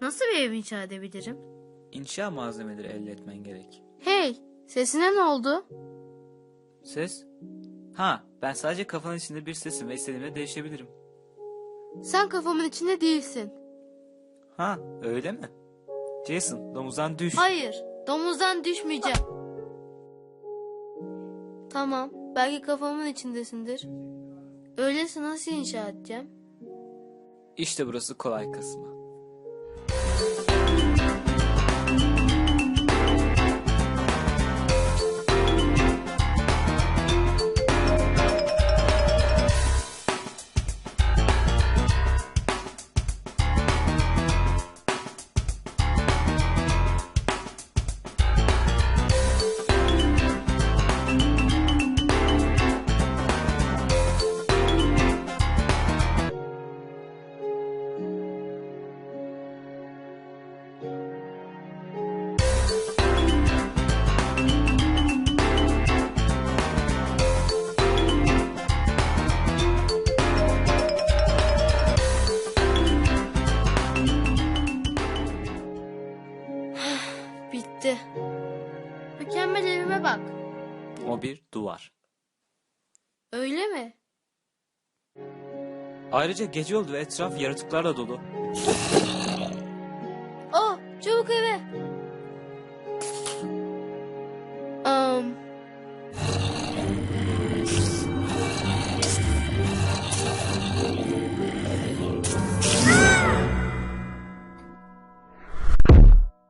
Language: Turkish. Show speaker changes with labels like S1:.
S1: Nasıl bir ev inşa edebilirim?
S2: İnşa malzemeleri elde etmen gerek.
S1: Hey, sesine ne oldu?
S2: Ses? Ha, ben sadece kafanın içinde bir sesim ve istediğimde değişebilirim.
S1: Sen kafamın içinde değilsin.
S2: Ha, öyle mi? Jason, domuzdan düş.
S1: Hayır, domuzdan düşmeyeceğim. Tamam, belki kafamın içindesindir. Öyleyse nasıl inşa edeceğim?
S2: İşte burası kolay kısmı.
S1: Bitti. Mükemmel evime bak.
S2: O bir duvar.
S1: Öyle mi?
S2: Ayrıca gece oldu ve etraf yaratıklarla dolu.